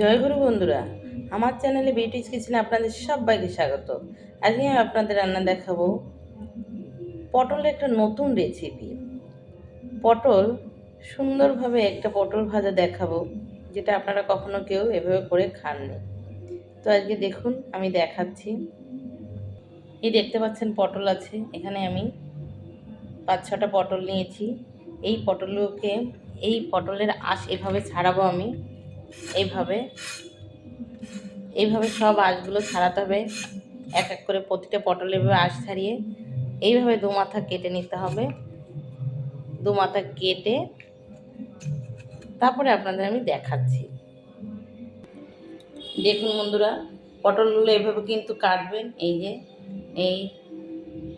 জয়গুরু বন্ধুরা, আমার চ্যানেলে বিউটিস কিচেনে আপনাদের সবাইকে স্বাগত। আজকে আমি আপনাদের রান্না দেখাবো পটলের একটা নতুন রেসিপি পটল সুন্দরভাবে একটা পটল ভাজা দেখাবো, যেটা আপনারা কখনো কেউ এভাবে করে খাননি। তো আজকে দেখুন, আমি দেখাচ্ছি। এই দেখতে পাচ্ছেন পটল আছে, এখানে আমি পাঁচ ছটা পটল নিয়েছি। এই পটলগুলোকে, এই পটলের আশ এভাবে ছাড়াবো আমি। এইভাবে এইভাবে সব আঁশগুলো ছাড়াতে হবে। এক এক করে প্রতিটা পটল এভাবে আঁশ ছাড়িয়ে এইভাবে দু মাথা কেটে নিতে হবে। দু মাথা কেটে তারপরে আপনাদের আমি দেখাচ্ছি। দেখুন বন্ধুরা, পটলগুলো এভাবে কিন্তু কাটবেন, এই যে, এই,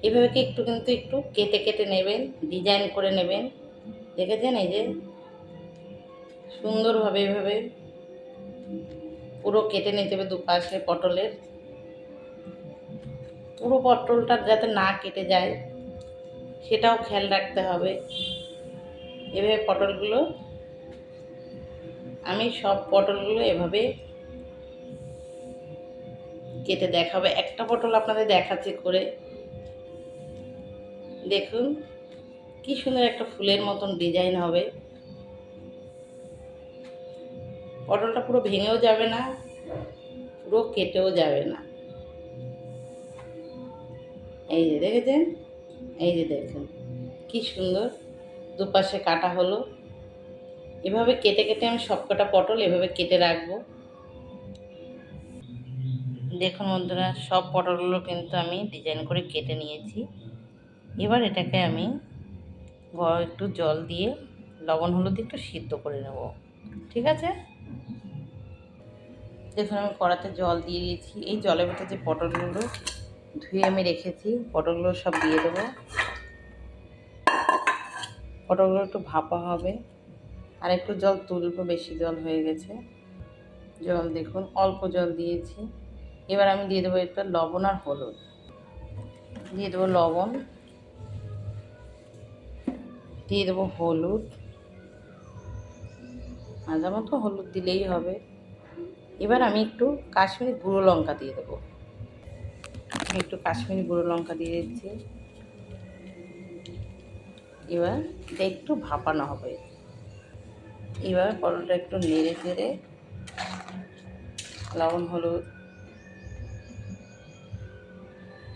এভাবে একটু কিন্তু একটু কেটে কেটে নেবেন, ডিজাইন করে নেবেন। দেখেছেন এই যে সুন্দরভাবে এভাবে পুরো কেটে নিতে হবে দুপাশে পটলের। পুরো পটলটা যাতে না কেটে যায়, সেটাও খেয়াল রাখতে হবে। এভাবে পটলগুলো, আমি সব পটলগুলো এভাবে কেটে দেখাবে। একটা পটল আপনাদের দেখাচ্ছি করে। দেখুন, কি সুন্দর একটা ফুলের মতন ডিজাইন হবে। পটলটা পুরো ভেঙেও যাবে না, পুরো কেটেও যাবে না। এই যে দেখেছেন? এই যে দেখুন, কি সুন্দর। দুপাশে কাটা হলো। এভাবে কেটে কেটে আমি সবকটা পটল এভাবে কেটে রাখব। দেখুন বন্ধুরা, সব পটলগুলো কিন্তু আমি ডিজাইন করে কেটে নিয়েছি। এবার এটাকে আমি একটু জল দিয়ে লবণ হলুদ একটু সিদ্ধ করে নেব। ঠিক আছে? দেখুন, আমি কড়াতে জল দিয়ে দিয়েছি। এই জলের ভিতরে যে পটলগুলো ধুয়ে আমি রেখেছি, পটলগুলো সব দিয়ে দেবো। পটলগুলো একটু ভাপা হবে, আর একটু জল তুলবো, বেশি জল হয়ে গেছে। জল দেখুন, অল্প জল দিয়েছি। এবার আমি দিয়ে দেবো একটু লবণ আর হলুদ। দিয়ে দেবো লবণ, দিয়ে দেবো হলুদ। মাঝে হলুদ দিলেই হবে। এবার আমি একটু কাশ্মীরি গুঁড়ো লঙ্কা দিয়ে দেবো। আমি একটু কাশ্মীরি গুঁড়ো লঙ্কা দিয়ে দিচ্ছি। এবার এটা একটু ভাপানো হবে। এবার পটলটা একটু নেড়ে চেড়ে লবণ, হলুদ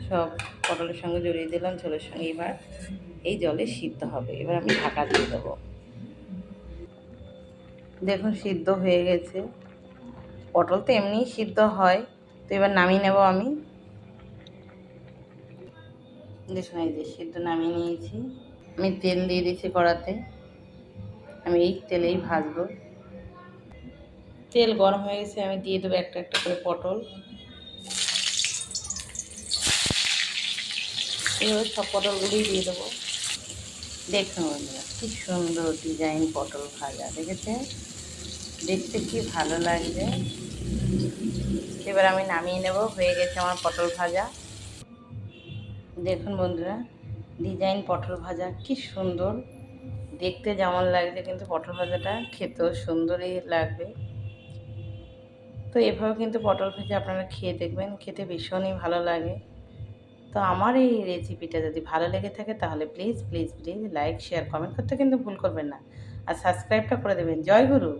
সব পটলের সঙ্গে জড়িয়ে দিলাম, ঝোলের সঙ্গে এবার এই জলে সিদ্ধ হবে। এবার আমি ঢাকা দিয়ে দেবো। দেখুন, সিদ্ধ হয়ে গেছে। পটল তো এমনিই সিদ্ধ হয়। তো এবার নামিয়ে নেব আমি। দেখুন, এই যে সিদ্ধ নামিয়ে নিয়েছি। আমি তেল দিয়ে দিয়েছি কড়াতে। আমি এই তেলেই ভাজবো। তেল গরম হয়ে গেছে, আমি দিয়ে দেবো একটা একটা করে পটল। এইভাবে সব পটলগুলোই দিয়ে দেবো। দেখুন কি সুন্দর ডিজাইন পটল ভাজা দেখেছে দেখতে কি ভালো লাগছে? এবার আমি নামিয়ে নেব, হয়ে গেছে আমার পটল ভাজা। দেখুন বন্ধুরা, ডিজাইন পটল ভাজা কি সুন্দর। দেখতে যেমন লাগছে, কিন্তু পটল ভাজাটা খেতেও সুন্দরই লাগবে। তো এভাবে কিন্তু পটল ভাজা আপনারা খেয়ে দেখবেন, খেতে ভীষণই ভালো লাগে। তো আমার এই রেসিপিটা যদি ভালো লেগে থাকে, তাহলে please please please like share comment করতে কিন্তু ভুল করবেন না। আর সাবস্ক্রাইবটা করে দেবেন। জয় গুরু!